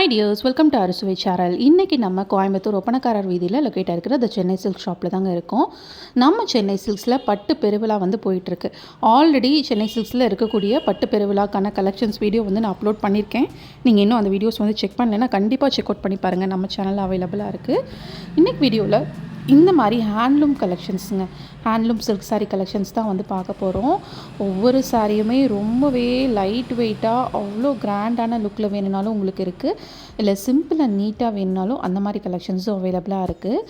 Hi dears welcome to அரசுவை channel இன்றைக்கி நம்ம கோயம்புத்தூர் ஒப்பனக்காரர் வீதியில் லொக்கேட் இருக்கிற அந்த சென்னை சில்க் ஷாப்பில் தாங்க இருக்கோம். நம்ம சென்னை சில்க்ஸில் பட்டு பெருவிழா வந்து போயிட்டுருக்கு. ஆல்ரெடி சென்னை சில்க்ஸில் இருக்கக்கூடிய பட்டு பெருவிழாக்கான கலெக்ஷன்ஸ் வீடியோ வந்து நான் அப்லோட் பண்ணியிருக்கேன். நீங்கள் இன்னும் அந்த வீடியோஸ் வந்து செக் பண்ணலைன்னா கண்டிப்பாக செக் அவுட் பண்ணி பாருங்கள் நம்ம சேனலில் அவைலபிளாக இருக்குது இன்றைக்கி வீடியோவில் இந்த மாதிரி ஹேண்ட்லூம் கலெக்ஷன்ஸுங்க ஹேண்ட்லூம் சில்க் சாரீ கலெக்ஷன்ஸ் தான் வந்து பார்க்க போகிறோம் ஒவ்வொரு சாரியுமே ரொம்பவே லைட் வெயிட்டாக அவ்வளோ கிராண்டான லுக்கில் வேணும்னாலும் உங்களுக்கு இருக்குது இல்லை சிம்பிள் அண்ட் நீட்டாக வேணும்னாலும் அந்த மாதிரி கலெக்ஷன்ஸும் அவைலபிளாக இருக்குது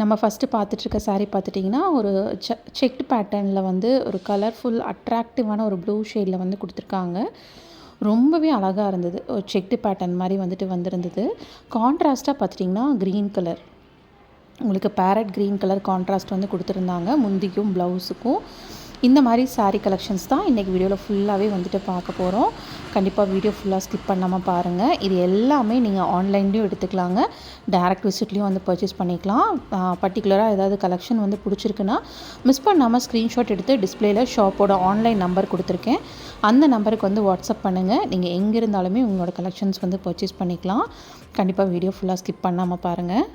நம்ம ஃபஸ்ட்டு பார்த்துட்ருக்க சாரீ பார்த்துட்டிங்கன்னா ஒரு செ செக்ட் பேட்டர்னில் வந்து ஒரு கலர்ஃபுல் அட்ராக்டிவான ஒரு ப்ளூ ஷேடில் வந்து கொடுத்துருக்காங்க. ரொம்பவே அழகாக இருந்தது. ஒரு செக்டு பேட்டர்ன் மாதிரி வந்துட்டு வந்திருந்தது. கான்ட்ராஸ்ட்டாக பார்த்துட்டிங்கன்னா க்ரீன் கலர் உங்களுக்கு பேரட் க்ரீன் கலர் கான்ட்ராஸ்ட் வந்து கொடுத்துருந்தாங்க. முந்திக்கும் ப்ளவுஸுக்கும் இந்த மாதிரி சாரீ கலெக்ஷன்ஸ் தான் இன்றைக்கி வீடியோவில் ஃபுல்லாகவே வந்துட்டு பார்க்க போகிறோம் கண்டிப்பாக வீடியோ ஃபுல்லாக ஸ்கிப் பண்ணாமல் பாருங்கள் இது எல்லாமே நீங்கள் ஆன்லைன்லேயும் எடுத்துக்கலாங்க. டேரக்ட் விசிட்லேயும் வந்து பர்ச்சேஸ் பண்ணிக்கலாம். பர்டிகுலராக ஏதாவது கலெக்ஷன் வந்து பிடிச்சிருக்குன்னா மிஸ் பண்ணாமல் ஸ்க்ரீன்ஷாட் எடுத்து டிஸ்பிளேயில் ஷாப்போட ஆன்லைன் நம்பர் கொடுத்துருக்கேன். அந்த நம்பருக்கு வந்து வாட்ஸ்அப் பண்ணுங்கள் நீங்கள் எங்கே இருந்தாலுமே உங்களோட கலெக்ஷன்ஸ் வந்து பர்ச்சேஸ் பண்ணிக்கலாம். கண்டிப்பாக வீடியோ ஃபுல்லாக ஸ்கிப் பண்ணாமல் பாருங்கள்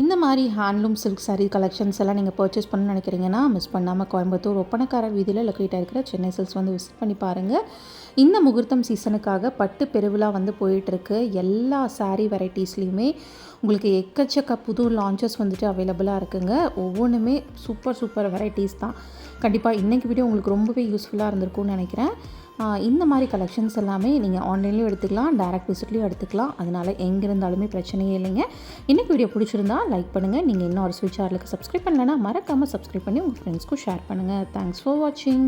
இந்த மாதிரி ஹேண்ட்லூம் சில்க் சாரீ கலெக்ஷன்ஸ் எல்லாம் நீங்கள் பர்ச்சேஸ் பண்ண நினைக்கிறீங்கன்னா மிஸ் பண்ணாமல் கோயம்புத்தூர் ஒப்பனக்காரர் வீதியில் லொக்கேட்டாக இருக்கிற சென்னை சில்க்ஸ் வந்து விசிட் பண்ணி பாருங்கள் இந்த முகூர்த்தம் சீசனுக்காக பட்டு பெருவிழா வந்து போயிட்டுருக்கு எல்லா சாரீ வெரைட்டிஸ்லேயுமே உங்களுக்கு எக்கச்சக்க புது லான்ச்சஸ் வந்துட்டு அவைலபிளாக இருக்குங்க. ஒவ்வொன்றுமே சூப்பர் சூப்பர் வெரைட்டிஸ் தான். கண்டிப்பாக இன்றைக்கி வீடியோ உங்களுக்கு ரொம்பவே யூஸ்ஃபுல்லாக இருந்திருக்கும்னு நினைக்கிறேன். இந்த மாதிரி கலெக்ஷன்ஸ் எல்லாமே நீங்கள் ஆன்லைன்லேயும் எடுத்துக்கலாம் டேரக்ட் விசிட்லேயும் எடுத்துக்கலாம். அதனால் எங்கே இருந்தாலுமே பிரச்சனையே இல்லைங்க. இன்றைக்கி வீடியோ பிடிச்சிருந்தா லைக் பண்ணுங்கள் நீங்கள் இன்னும் ஒரு ஸ்விட்ச் ஆர்லுக்கு சப்ஸ்கிரைப் பண்ணலைன்னா மறக்காமல் சப்ஸ்கிரைப் பண்ணி உங்கள் ஃப்ரெண்ட்ஸ்க்கும் ஷேர் பண்ணுங்கள் தேங்க்ஸ் ஃபார் வாட்சிங்